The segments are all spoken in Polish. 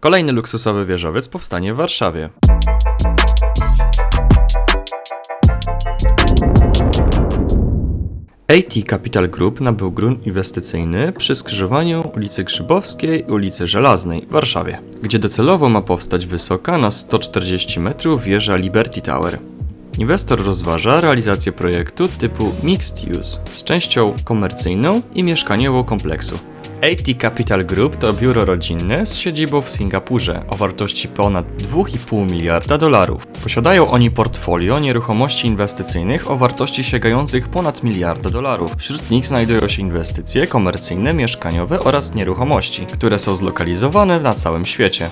Kolejny luksusowy wieżowiec powstanie w Warszawie. AT Capital Group nabył grunt inwestycyjny przy skrzyżowaniu ulicy Grzybowskiej i ulicy Żelaznej w Warszawie, gdzie docelowo ma powstać wysoka na 140 metrów wieża Liberty Tower. Inwestor rozważa realizację projektu typu Mixed Use z częścią komercyjną i mieszkaniową kompleksu. AT Capital Group to biuro rodzinne z siedzibą w Singapurze o wartości ponad 2,5 miliarda dolarów. Posiadają oni portfolio nieruchomości inwestycyjnych o wartości sięgających ponad miliarda dolarów. Wśród nich znajdują się inwestycje komercyjne, mieszkaniowe oraz nieruchomości, które są zlokalizowane na całym świecie.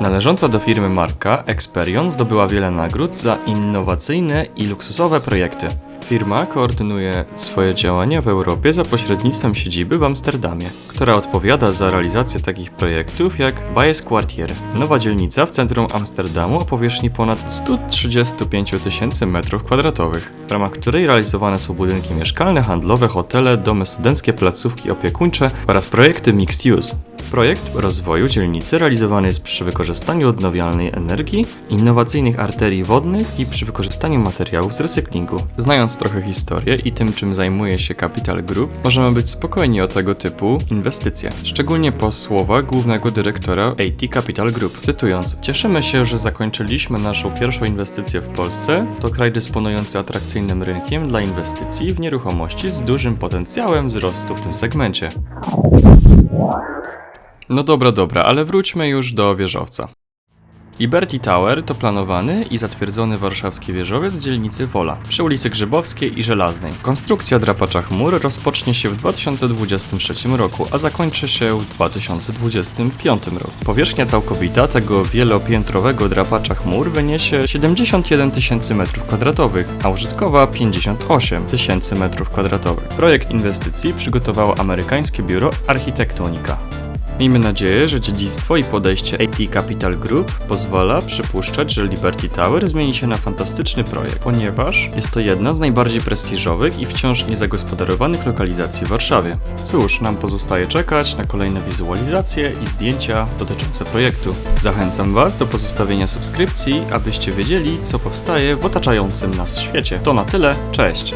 Należąca do firmy marka Experion zdobyła wiele nagród za innowacyjne i luksusowe projekty. Firma koordynuje swoje działania w Europie za pośrednictwem siedziby w Amsterdamie, która odpowiada za realizację takich projektów jak Bajes Quartier, nowa dzielnica w centrum Amsterdamu o powierzchni ponad 135 tysięcy metrów kwadratowych, w ramach której realizowane są budynki mieszkalne, handlowe, hotele, domy studenckie, placówki opiekuńcze oraz projekty mixed use. Projekt rozwoju dzielnicy realizowany jest przy wykorzystaniu odnawialnej energii, innowacyjnych arterii wodnych i przy wykorzystaniu materiałów z recyklingu. Znając trochę historię i tym, czym zajmuje się Capital Group, możemy być spokojni o tego typu inwestycje. Szczególnie po słowach głównego dyrektora AT Capital Group. Cytując, cieszymy się, że zakończyliśmy naszą pierwszą inwestycję w Polsce. To kraj dysponujący atrakcyjnym rynkiem dla inwestycji w nieruchomości z dużym potencjałem wzrostu w tym segmencie. No dobra, dobra, ale wróćmy już do wieżowca. Liberty Tower to planowany i zatwierdzony warszawski wieżowiec dzielnicy Wola przy ulicy Grzybowskiej i Żelaznej. Konstrukcja drapacza chmur rozpocznie się w 2023 roku, a zakończy się w 2025 roku. Powierzchnia całkowita tego wielopiętrowego drapacza chmur wyniesie 71 tysięcy m2, a użytkowa 58 tysięcy m2. Projekt inwestycji przygotowało amerykańskie biuro Architektonika. Miejmy nadzieję, że dziedzictwo i podejście AT Capital Group pozwala przypuszczać, że Liberty Tower zmieni się na fantastyczny projekt, ponieważ jest to jedna z najbardziej prestiżowych i wciąż niezagospodarowanych lokalizacji w Warszawie. Cóż, nam pozostaje czekać na kolejne wizualizacje i zdjęcia dotyczące projektu. Zachęcam Was do pozostawienia subskrypcji, abyście wiedzieli, co powstaje w otaczającym nas świecie. To na tyle, cześć!